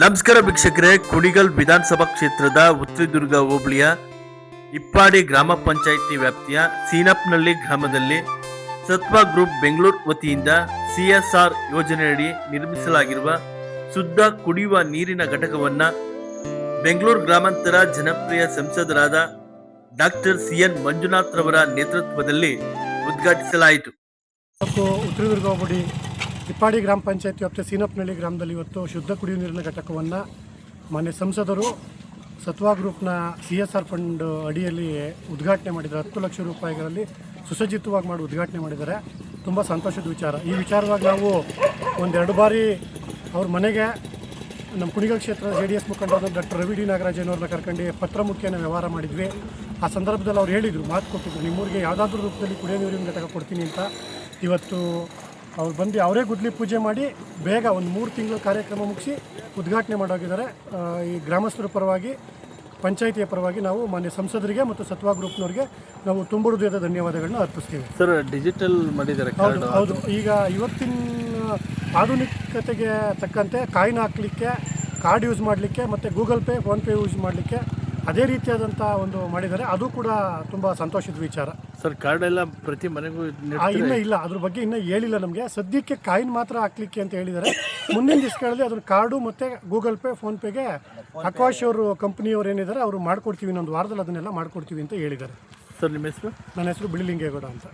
ನಮಸ್ಕಾರ ವೀಕ್ಷಕರೇ, ಕುಣಿಗಲ್ ವಿಧಾನಸಭಾ ಕ್ಷೇತ್ರದ ಉತ್ತರದುರ್ಗ ಹೋಬಳಿಯ ಇಪ್ಪಾಡಿ ಗ್ರಾಮ ಪಂಚಾಯಿತಿ ವ್ಯಾಪ್ತಿಯ ಸೀನಪ್ನಳ್ಳಿ ಗ್ರಾಮದಲ್ಲಿ ಸತ್ವ ಗ್ರೂಪ್ ಬೆಂಗಳೂರು ವತಿಯಿಂದ ಸಿಎಸ್ಆರ್ ಯೋಜನೆಯಡಿ ನಿರ್ಮಿಸಲಾಗಿರುವ ಶುದ್ಧ ಕುಡಿಯುವ ನೀರಿನ ಘಟಕವನ್ನ ಬೆಂಗಳೂರು ಗ್ರಾಮಾಂತರ ಜನಪ್ರಿಯ ಸಂಸದರಾದ ಡಾಕ್ಟರ್ ಸಿಎನ್ ಮಂಜುನಾಥ್ ರವರ ನೇತೃತ್ವದಲ್ಲಿ ಉದ್ಘಾಟಿಸಲಾಯಿತು. ಇಪ್ಪಾಡಿ ಗ್ರಾಮ ಪಂಚಾಯತಿ ವ್ಯಾಪ್ತಿಯ ಸೀನಪ್ನಳ್ಳಿ ಗ್ರಾಮದಲ್ಲಿ ಇವತ್ತು ಶುದ್ಧ ಕುಡಿಯುವ ನೀರಿನ ಘಟಕವನ್ನು ಮಾನ್ಯ ಸಂಸದರು ಸತ್ವಾ ಗ್ರೂಪ್ನ ಸಿ ಎಸ್ ಆರ್ ಫಂಡ್ ಅಡಿಯಲ್ಲಿ ಉದ್ಘಾಟನೆ ಮಾಡಿದ್ದಾರೆ. ಹತ್ತು ಲಕ್ಷ ರೂಪಾಯಿಗಳಲ್ಲಿ ಸುಸಜ್ಜಿತವಾಗಿ ಮಾಡಿ ಉದ್ಘಾಟನೆ ಮಾಡಿದ್ದಾರೆ. ತುಂಬ ಸಂತೋಷದ ವಿಚಾರ. ಈ ವಿಚಾರವಾಗಿ ನಾವು ಒಂದೆರಡು ಬಾರಿ ಅವ್ರ ಮನೆಗೆ ನಮ್ಮ ಕುಣಿಗಲ್ ಕ್ಷೇತ್ರದ ಜೆ ಡಿ ಎಸ್ ಮುಖಂಡರಾದ ಡಾಕ್ಟರ್ ರವಿ ಡಿ ನಾಗರಾಜನವ್ರನ್ನ ಕರ್ಕೊಂಡು ಪತ್ರ ಮುಖ್ಯನ ವ್ಯವಹಾರ ಮಾಡಿದ್ವಿ. ಆ ಸಂದರ್ಭದಲ್ಲಿ ಅವ್ರು ಹೇಳಿದರು, ಮಾತು ಕೊಟ್ಟಿದ್ರು, ನಿಮ್ಮೂರಿಗೆ ಯಾವುದಾದ್ರೂ ರೂಪದಲ್ಲಿ ಕುಡಿಯೋ ನೀರಿನ ಘಟಕ ಕೊಡ್ತೀನಿ ಅಂತ. ಇವತ್ತು ಅವ್ರು ಬಂದು ಅವರೇ ಗುದ್ಲಿ ಪೂಜೆ ಮಾಡಿ ಬೇಗ ಒಂದು ಮೂರು ತಿಂಗಳು ಕಾರ್ಯಕ್ರಮ ಮುಗಿಸಿ ಉದ್ಘಾಟನೆ ಮಾಡೋಗಿದ್ದಾರೆ. ಈ ಗ್ರಾಮಸ್ಥರ ಪರವಾಗಿ ಪಂಚಾಯಿತಿಯ ಪರವಾಗಿ ನಾವು ಮಾನ್ಯ ಸಂಸದರಿಗೆ ಮತ್ತು ಸತ್ವ ಗ್ರೂಪ್ನವ್ರಿಗೆ ನಾವು ತುಂಬ ಹೃದಯದ ಧನ್ಯವಾದಗಳನ್ನ ಅರ್ಪಿಸ್ತೀವಿ. ಸರ್ ಡಿಜಿಟಲ್ ಮಾಡಿದ್ದಾರೆ ಹೌದು ಹೌದು. ಈಗ ಇವತ್ತಿನ ಆಧುನಿಕತೆಗೆ ತಕ್ಕಂತೆ ಕಾಯಿನ್ ಹಾಕಲಿಕ್ಕೆ ಕಾರ್ಡ್ ಯೂಸ್ ಮಾಡಲಿಕ್ಕೆ ಮತ್ತು ಗೂಗಲ್ ಪೇ ಫೋನ್ಪೇ ಯೂಸ್ ಮಾಡಲಿಕ್ಕೆ ಅದೇ ರೀತಿಯಾದಂಥ ಒಂದು ಮಾಡಿದ್ದಾರೆ. ಅದು ಕೂಡ ತುಂಬ ಸಂತೋಷದ ವಿಚಾರ. ಸರ್ ಕಾರ್ಡ್ ಎಲ್ಲ ಪ್ರತಿ ಮನೆಗೂ ಆ, ಇನ್ನೂ ಇಲ್ಲ. ಅದ್ರ ಬಗ್ಗೆ ಇನ್ನೂ ಹೇಳಿಲ್ಲ ನಮಗೆ. ಸದ್ಯಕ್ಕೆ ಕಾಯಿನ್ ಮಾತ್ರ ಹಾಕ್ಲಿಕ್ಕೆ ಅಂತ ಹೇಳಿದ್ದಾರೆ. ಮುಂದಿನ ದಿವಸಗಳಲ್ಲಿ ಅದನ್ನ ಕಾರ್ಡು ಮತ್ತು ಗೂಗಲ್ ಪೇ ಫೋನ್ಪೇಗೆ ಆಕಾಶ್ ಅವರು ಕಂಪ್ನಿಯವ್ರು ಏನಿದ್ದಾರೆ ಅವರು ಮಾಡ್ಕೊಡ್ತೀವಿ. ಇನ್ನೊಂದು ವಾರದಲ್ಲಿ ಅದನ್ನೆಲ್ಲ ಮಾಡ್ಕೊಡ್ತೀವಿ ಅಂತ ಹೇಳಿದ್ದಾರೆ. ಸರ್ ನಿಮ್ಮ ಹೆಸರು? ನನ್ನ ಹೆಸರು ಬಿಳಿಲಿಂಗೇಗೌಡ ಅಂತ.